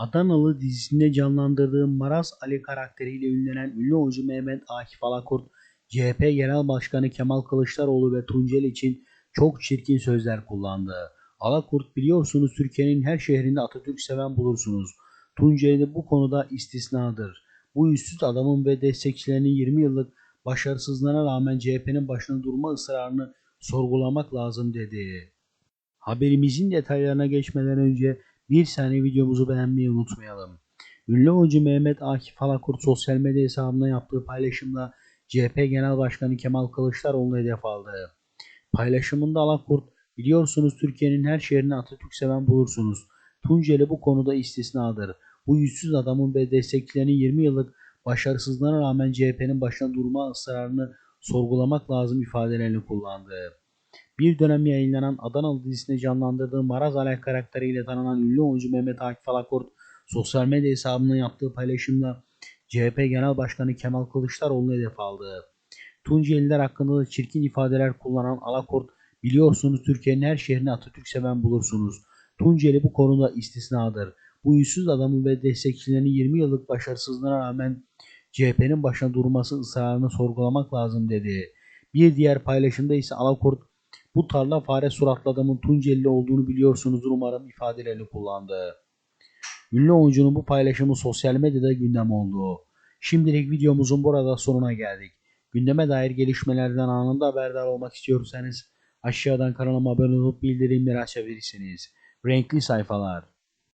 Adanalı dizisinde canlandırdığı Maraz Ali karakteriyle ünlenen ünlü oyuncu Mehmet Akif Alakurt, CHP Genel Başkanı Kemal Kılıçdaroğlu ve Tuncel için çok çirkin sözler kullandı. Alakurt biliyorsunuz Türkiye'nin her şehrinde Atatürk seven bulursunuz. Tunceli bu konuda istisnadır. Bu yüzsüz adamın ve destekçilerinin 20 yıllık başarısızlığına rağmen CHP'nin başına durma ısrarını sorgulamak lazım dedi. Haberimizin detaylarına geçmeden önce bir saniye videomuzu beğenmeyi unutmayalım. Ünlü oyuncu Mehmet Akif Alakurt sosyal medya hesabında yaptığı paylaşımla CHP Genel Başkanı Kemal Kılıçdaroğlu'nu hedef aldı. Paylaşımında Alakurt, biliyorsunuz Türkiye'nin her şehrinde Atatürk seven bulursunuz. Tunceli bu konuda istisnadır. Bu yüzsüz adamın ve destekçilerinin 20 yıllık başarısızlığına rağmen CHP'nin başına durma ısrarını sorgulamak lazım ifadelerini kullandı. Bir dönem yayınlanan Adanalı dizisinde canlandırdığı Maraz Alay karakteriyle tanınan ünlü oyuncu Mehmet Akif Alakurt, sosyal medya hesabından yaptığı paylaşımla CHP Genel Başkanı Kemal Kılıçdaroğlu'nu hedef aldı. Tunceliler hakkında da çirkin ifadeler kullanan Alakurt, biliyorsunuz Türkiye'nin her şehrinde Atatürk seven bulursunuz. Tunceli bu konuda istisnadır. Bu yüzsüz adamın ve destekçilerinin 20 yıllık başarısızlığına rağmen CHP'nin başına durması ısrarını sorgulamak lazım dedi. Bir diğer paylaşımda ise Alakurt, bu tarla fare suratlı adamın Tunceli olduğunu biliyorsunuzdur umarım ifadelerini kullandı. Ünlü oyuncunun bu paylaşımı sosyal medyada gündem oldu. Şimdilik videomuzun burada sonuna geldik. Gündeme dair gelişmelerden anında haberdar olmak istiyorsanız aşağıdan kanalıma abone olup bildirimleri açabilirsiniz. Renkli sayfalar.